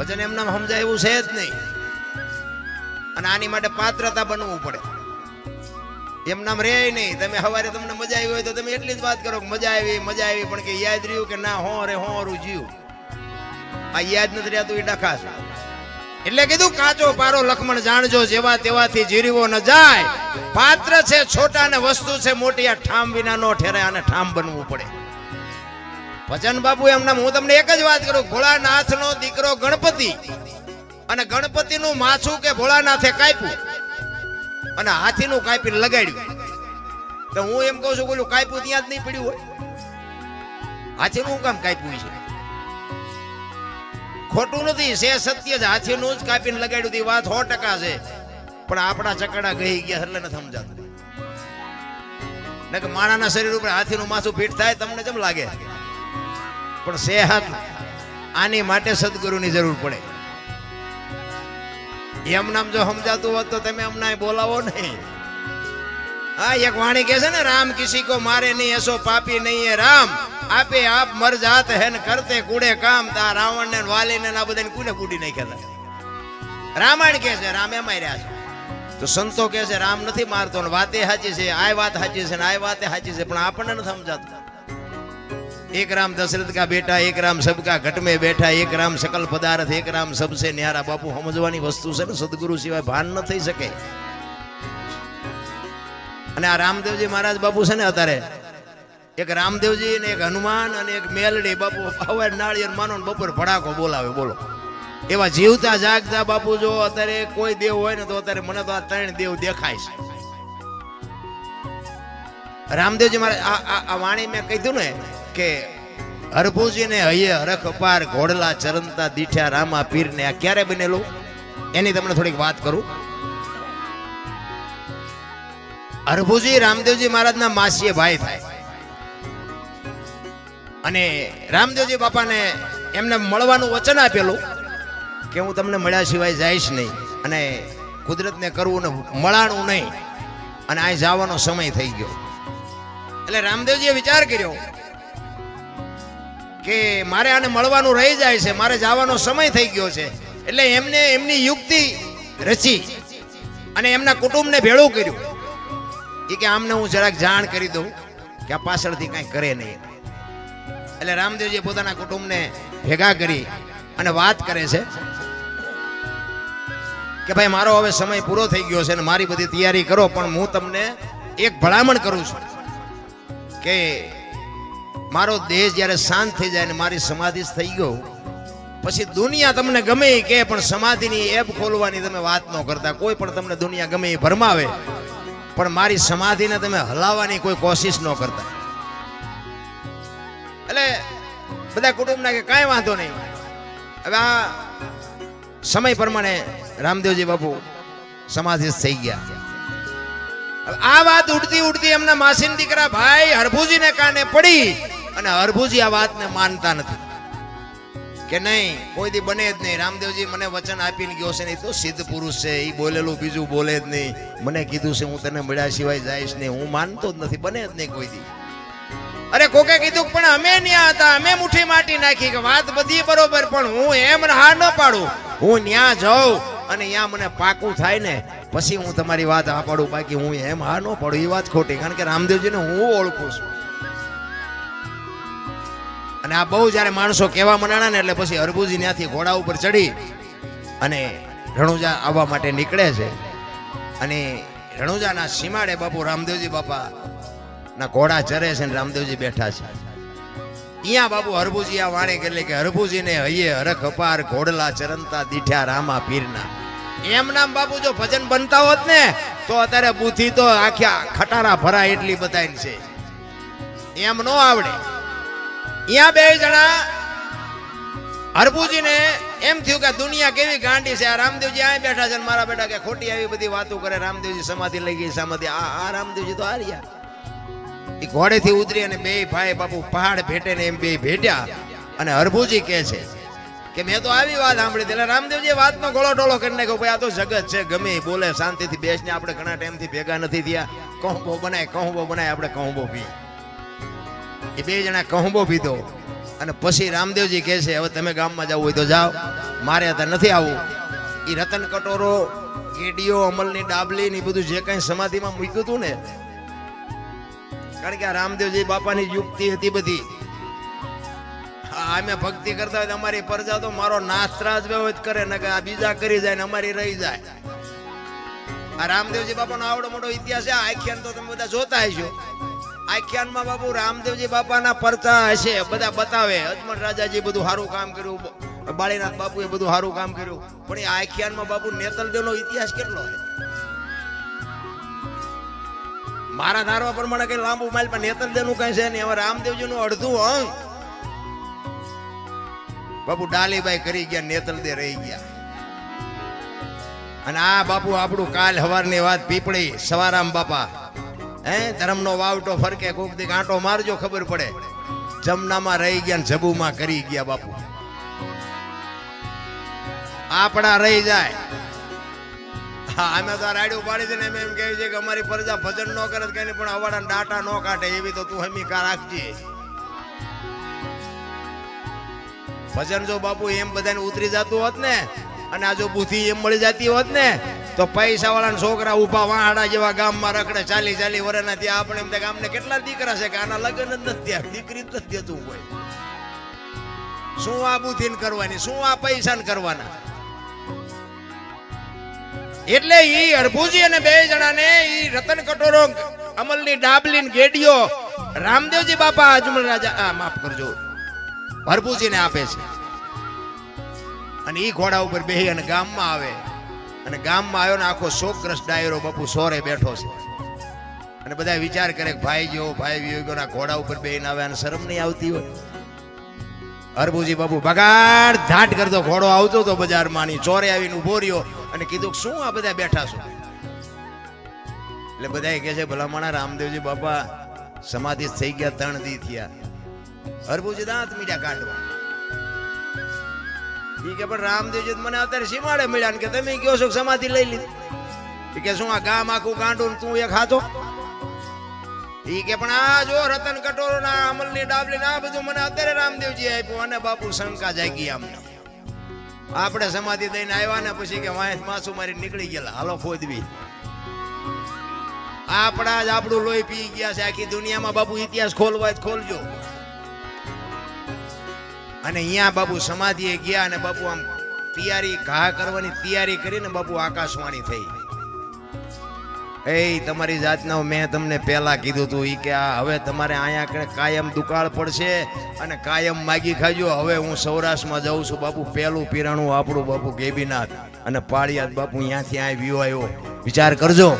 ભજન એમનામ સમજાય એવું છે જ નહીં. અને આની માટે પાત્રતા બનવું પડે. એમ નામ રે નહીં. તમે સવારે તમને મજા આવી હોય તો તમે એટલી જ વાત કરો કે મજા આવી મજા આવી, પણ કે યાદ રહ્યું કે ના, હો રે, હો રું જીવ. આ યાદ નથી રહેતું એ ડખાશ. એટલે કીધું, કાચો પારો લખમણ જાણજો, જેવા તેવાથી જીરીવો ન જાય. પાત્ર છે, છોટા ને વસ્તુ છે, મોટી આ ઠામ વિના નો ઠેરાય અને ઠામ બનવું પડે. ભજન બાબુ એમના હું તમને એક જ વાત કરું ભોળાનાથ નો દીકરો ગણપતિ. અને ગણપતિ નું માછું કે ભોળાનાથે કાપ્યું. અને હાથીનું કાપી લગાડ્યું. તો હું એમ કહું છું, બોલું, કાપ્યું ત્યાં જ નહીં પડ્યું હોય. હાથીનું નું કામ કાપ્યું છે? ખોટું નથી, છે સત્ય જ. હાથીનું જ કાપીને લગાડ્યું હતી વાત સો ટકા છે. પણ આપણા ચકડા ગઈ ગયા એટલે નથી સમજાતું. ને કે માણાના શરીર ઉપર હાથીનું માથું ફીટ થાય, તમને કેમ લાગે. પણ સેહત આની માટે સદગુરુની જરૂર પડે. એમ નામ જો સમજાતું હોત તો તમે અમને બોલાવો નહીં. હા, એક વાણી કહે છે ને, રામ કિસી કો મારે નહીં, એસો પાપી નહીં હે, રામ. આપે આપ મર જાત હે ને કરતે કુડે કામ, તા રાવણ ને વાલી ને આ બધાને કુને કુડી નાખ્યા હતા રામાયણ કહે છે, રામે માર્યા છે. તો સંતો કહે છે, રામ નથી મારતો ને વાતે સાચી છે આ વાત સાચી છે ને આ વાતે સાચી છે, પણ આપણને નથી સમજાતું. એક રામ દશરથ કા બેટા, એક રામ સબકા ઘટ में બેઠા, એક રામ સકલ પદાર્થ, એક રામ સબસે ન્યારા. બાપુ, સમજવાની વસ્તુ છે ને, સદગુરુ સિવાય ભાન ન થઈ શકે. અને આ રામદેવજી મહારાજ બાપુ છે ને અત્યારે, એક રામદેવજી ને એક હનુમાન અને એક મેલડી. બાપુ, હવે નાળિયેર માનો ને બપોર ભડાકો બોલાવે, બોલો. એવા જીવતા જાગતા બાપુ, જો અત્યારે કોઈ દેવ હોય ને તો અત્યારે મને તો આ ત્રણ દેવ દેખાય છે. રામદેવજી મારે આ આ- આ વાણી મેં કીધું ને કે હરભુજીને હૈયે હરખ પાર ઘોડલા ચરંતા દીઠ્યા રામા પીરને આ ક્યારે બનેલું? એની તમને થોડીક વાત કરું. હરભુજી રામદેવજી મહારાજના માસીએ ભાઈ થાય. અને રામદેવજી બાપાને એમને મળવાનું વચન આપેલું કે હું તમને મળ્યા સિવાય જઈશ નહીં અને કુદરતને કરવું ને મળાણું નહીં. અને આ જવાનો સમય થઈ ગયો. એટલે રામદેવજીએ વિચાર કર્યો કે મારે આને મળવાનું રહી જાય છે, મારે જવાનો સમય થઈ ગયો છે. એટલે એમને એમની યુક્તિ રચી અને એમના કુટુંબને ભેળું કર્યું. એ કે આમને હું જરાક જાણ કરી દઉં કે આ પાછળથી કાંઈ કરે નહીં. એટલે રામદેવજી પોતાના કુટુંબને ભેગા કરી અને વાત કરે છે કે ભાઈ, મારો હવે સમય પૂરો થઈ ગયો છે અને મારી બધી તૈયારી કરો, પણ હું તમને એક ભલામણ કરું છું કે મારો દેહ જ્યારે શાંત થઈ જાય ને મારી સમાધિ થઈ ગયો, પછી દુનિયા તમને ગમે એ કે પણ સમાધિની એપ ખોલવાની તમે વાત ન કરતા. કોઈ પણ તમને દુનિયા ગમે એ ભરમાવે, પણ મારી સમાધિને તમે હલાવવાની કોઈ કોશિશ ન કરતા. એટલે બધા કુટુંબના કે કાંઈ વાંધો નહીં. હવે આ સમય પ્રમાણે રામદેવજી બાપુ સમાધિ થઈ ગયા. આ વાત ઉડતી ઉડતી એમના માસીન દીકરા ભાઈ હરભુજીને કાને પડી. અને હરભુજી આ વાતને માનતા નથી. કે નહીં કોઈ દી બને જ નહીં. રામદેવજી મને વચન આપીને ગયો છે ને, એ તો સિદ્ધ પુરુષ છે. એ બોલેલું બીજું બોલે જ નહીં. મને કીધું છે, હું તને મળ્યા સિવાય જઈશ નહીં. હું માનતો જ નથી. બને જ નહીં કોઈ દી અરે કોકે કીધું પણ અમે ન્યા હતા. અમે મુઠ્ઠી માટી નાખી. કે વાત બધી બરોબર, પણ હું એમ હા ન પાડું. હું ન્યા જાઉં અને ન્યા મને પાકું થાય ને, પછી હું તમારી વાત હા પાડું. બાકી હું એમ હા ન પાડું. એ વાત ખોટી. કારણ કે રામદેવજીને હું ઓળખું છું. અને આ બહુ જ્યારે માણસો કહેવા મનાણા ને એટલે પછી હરભુજી ત્યાંથી ઘોડા ઉપર ચડી અને રણુજા આવવા માટે નીકળે છે. અને રણુજાના સીમાડે બાપુ રામદેવજી બાપા ના ઘોડા ચરે છે ને રામદેવજી બેઠા છે. અહીંયા બાપુ હરભુજી આ વાણી કરી કે હરભુજીને હૈયે હરખ અપાર, ઘોડલા ચરંતા દીઠ્યા રામા પીરના. એમ નામ બાપુ જો ભજન બનતા હોત ને, તો અત્યારે બુથી તો આખ્યા ખટારા ભરા એટલી બતાવી છે. એમ નો આવડે. અહીંયા બે જણા. હરભુજીને એમ થયું કે દુનિયા કેવી ગાંડી છે. આ રામદેવજી આ બેઠા છે મારા બેટા કે ખોટી આવી બધી વાતો કરે. રામદેવજી સમાધિ લઈ ગઈ, સમાધિ. આ આ રામદેવજી તો હાર્યા. એ ઘોડેથી ઉતરી અને બે ભાઈ બાપુ પહાડ ભેટે ને એમ બે ભેટ્યા. અને હરભુજી કહે છે કે મેં તો આવી વાત સાંભળી એટલે રામદેવજી વાતનો ગોળો ટોળો કરી નાખ્યો. ભાઈ, આ તો જગત છે, ગમે બોલે, શાંતિથી બેસને આપણે ઘણા ટાઈમથી ભેગા નથી થયા. કહું બહુ બનાય, કહું બો બનાય, આપણે કહું બો પીએ. એ બે જણા કહુંબો પીધો. અને પછી રામદેવજી કહે છે, હવે તમે ગામમાં જવું હોય તો જાઓ. મારે અત્યારે નથી આવું એ રતન કટોરો કેડીઓ અમલની ડાબલી ને બધું જે કઈ સમાધિમાં મૂક્યું હતું ને, કારણ કે આ રામદેવજી બાપાની યુક્તિ હતી બધી. અમે ભક્તિ કરતા હોય અમારી પ્રજા તો મારો નાશ ત્રાસ વ્યવહિત કરે ને કે આ બીજા કરી જાય ને અમારી રહી જાય. આ રામદેવજી બાપાનો આવડો મોટો ઇતિહાસ છે આખ્યાન તો તમે બધા જોતા હશો. આખ્યાનમાં બાપુ રામદેવજી બાપાના પરચા હશે, બધા બતાવે. અજમલ રાજાજી બધું સારું કામ કર્યું બાળીનાથ બાપુએ બધું સારું કામ કર્યું. પણ એ આખ્યાનમાં બાપુ નેતલદેવનો ઇતિહાસ કેટલો છે? મારા ધારવા પ્રમાણે કઈ લાંબુ માઇલ પણ નેતલદેવનું કઈ છે ને હવે રામદેવજીનું અડધું અંગ. બાપુ ડાલીબાઈ કરી ગયા, નેતલદે રહી ગયા. અને આ બાપુ આપણું કાલ હવારની વાત પીપળી, સવારામ બાપા. હે, ધર્મનો વાવટો ફરકે, કોક દી કાંટો મારજો, ખબર પડે. જમનામાં રહી ગયા જબુમાં કરી ગયા બાપુ. આપણા રહી જાય. અમે તો રાડ્યું પાડી છે એમ કહે છે કે અમારી પ્રજા ભજન ન કરે કે પણ અવાડા ડાટા ન કાઢે, એવી તો તું હમીકા રાખજે. ભજન જો બાપુ એમ બધાને ઉતરી જતું હોત ને, અને આ જો બુદ્ધિ એમ મળી જતી હોત ને તો પૈસા વાળા છોકરા ઊભા વાહડા જેવા ગામમાં રખડે, ચાલી ચાલી વર્ષના ત્યાં આપણે એમ ગામને કેટલા દીકરા છે કે આના લગ્ન જ નથી ત્યાં દીકરી જ નથી દેતું કોઈ. શું આ બુદ્ધિ કરવાની? શું આ પૈસા કરવાના? એટલે ઈ અડભુજી અને બે જણાને ઈ રતન કટોરો, અમલની ડાબલી ગેડિયો રામદેવજી બાપા, અજમલ રાજા, આ માફ કરજો, હરભુજીને આપે છે. અને ઈ ઘોડા ઉપર બેહી અને ગામમાં આવે. અને ગામમાં આવ્યો ને આખો શોકગ્રસ્ત ડાયરો બાપુ સોરે બેઠો છે. અને બધા વિચાર કરે ભાઈ જો ભાઈ વિયોગોના ઘોડા ઉપર બેન આવે અને શરમ નહીં આવતી હોય. હરભુજી બાપુ બગાડ ધાટ કરતો, ઘોડો આવતો હતો બજારમાં ની ચોરે આવીને ઊભો રહ્યો અને કીધું શું આ બધા બેઠા છો? એટલે બધા કહે છે, ભલામણા રામદેવજી બાપા સમાધિ થઈ ગયા, ત્રણ દી થયા. હરભુજી દાંત મીડા કાઢવા. ઈ કે પણ રામદેવજી મને અત્યારે સીમાડે મળ્યા ને કે તમે કયો છો સમાધિ લઈ લીધી. કે શું આ ગામ આખું ગાંડું તું એક હાથો? ઈ કે પણ આ જો રતન કટોરો ના અમલની ડાબલી ના બધું મને અત્યારે રામદેવજી આપ્યું અને બાપુ શંકા જાગી આમને આપણે સમાધિ દઈને આવ્યા ને પછી કે વાંસ માસુ મારી નીકળી ગયેલા. હાલો ખોદવી. આપણા જ આપણું લોહી પી ગયા છે. આખી દુનિયામાં બાપુ ઇતિહાસ ખોલવા જ ખોલજો. અને અહીંયા બાપુ સમાધિએ ગયા અને બાપુ આમ તૈયારી, ઘા કરવાની તૈયારી કરીને બાપુ આકાશવાણી થઈ. એ તમારી જાતના મેં તમને પહેલા કીધું હતું એ કે આ હવે તમારે અહીંયા કાયમ દુકાળ પડશે અને કાયમ માગી ખાજો. હવે હું સૌરાષ્ટ્રમાં જાઉં છું. બાપુ, પહેલું પીરાણું આપણું બાપુ ગેબીનાથ અને પાળિયાદ બાપુ અહીંયાથી આ વ્યૂ આવ્યો વિચાર કરજો.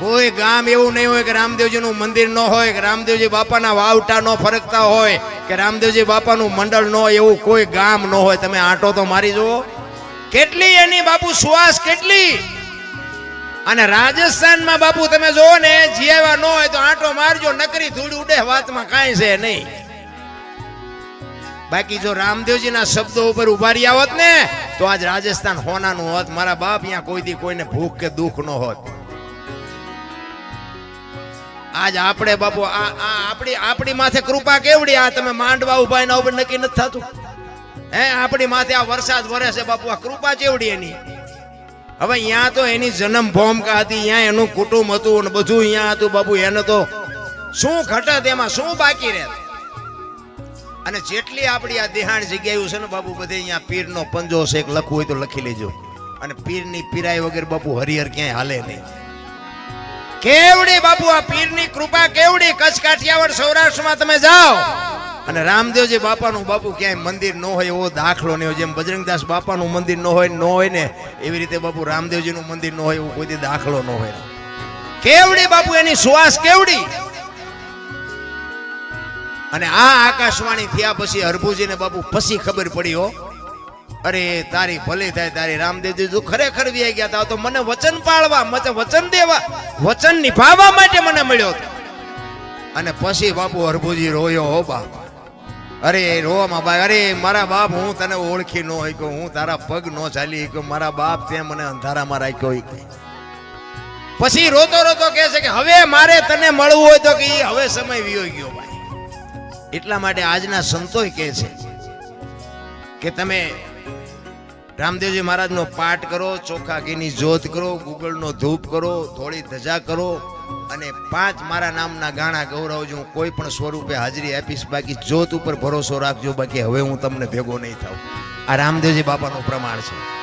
કોઈ ગામ એવું નહીં હોય કે રામદેવજીનું મંદિર ન હોય, કે રામદેવજી બાપાના વાવટા ન ફરકતા હોય, કે રામદેવજી બાપાનું મંડળ ન હોય એવું કોઈ ગામ ન હોય. તમે આંટો તો મારી જુઓ. કેટલી એની બાપુ શ્વાસ કેટલી? અને રાજસ્થાનમાં બાપુ તમે જુઓ ને જીવા ન હોય તો આંટો મારજો, નકરી ધૂળ ઉડે, વાતમાં કાંઈ છે નહીં. બાકી જો રામદેવજીના શબ્દો ઉપર ઊભા રહ્યા હોત ને, તો આજ રાજસ્થાન હોનાનું હોત. મારા બાપ અહીંયા કોઈ દી કોઈને ભૂખ કે દુઃખ ન હોત. આજ આપણે બાપુ, આ આપણી આપણી માથે કૃપા કેવડી આ તમે માંડવા ઊભા એના ઉપર નક્કી નથી થતું. હે, આપણી માથે આ વરસાદ વરે છે બાપુ, આ કૃપા કેવડી એની? હવે અહીંયા તો એની જન્મ ભૂમિકા હતી અહીંયા એનું કુટુંબ હતું અને બધું અહીંયા હતું બાપુ, એને તો શું ઘટત એમાં, શું બાકી રહે? અને જેટલી આપણી આ દેહાણ જગ્યાએ છે ને બાપુ, બધે અહીંયા પીરનો પંજો છે લખવું હોય તો લખી લેજો. અને પીરની પીરાય વગર બાપુ હરિહર ક્યાંય હાલે નહીં. કેવડી બાપુ, આ પીરની કૃપા કેવડી? કચ્છ કાઠિયાવાડ સૌરાષ્ટ્રમાં તમે જાઓ. અને રામદેવજી બાપાનું બાપુ ક્યાંય મંદિર ન હોય, એવો દાખલો નહીં હોય. જેમ બજરંગદાસ બાપાનું મંદિર ન હોય ન હોય ને, એવી રીતે બાપુ રામદેવજીનું મંદિર ન હોય, એવો કોઈ દાખલો ન હોય. કેવડી બાપુ, એની સુવાસ કેવડી? અને આ આકાશવાણી થયા પછી હરભુજીને બાપુ પછી ખબર પડી હો. અરે, તારી ભલે થાય, તારી રામદેવજી તું ખરેખર વ્યાઈ ગયા તા, તો મને વચન પાળવા, મને વચન દેવા, વચન નિભાવવા માટે મને મળ્યો હતો. અને પછી બાપુ હરભુજી રોયો, હો બાપ. અરે રોવામાં બા અરે, મારા બાપ, હું તને ઓળખી ન કે હું તારા પગ ન ચાલી કે મારા બાપ તે મને અંધારામાં રાખ્યો પછી રોતો રોતો કહે છે કે, હવે મારે તને મળવું હોય તો કે હવે સમય વિયો ગયો ભાઈ. એટલા માટે આજના સંતોય કહે છે કે તમે રામદેવજી મહારાજનો પાઠ કરો, ચોખા ઘીની જોત કરો, ગુગળનો ધૂપ કરો થોડી ધજા કરો અને પાંચ મારા નામના ગાણા ગૌરવજો, હું કોઈ પણ સ્વરૂપે હાજરી આપીશ. બાકી જોત ઉપર ભરોસો રાખજો. બાકી હવે હું તમને ભેગો નહીં થાઉં. આ રામદેવજી બાપાનું પ્રમાણ છે.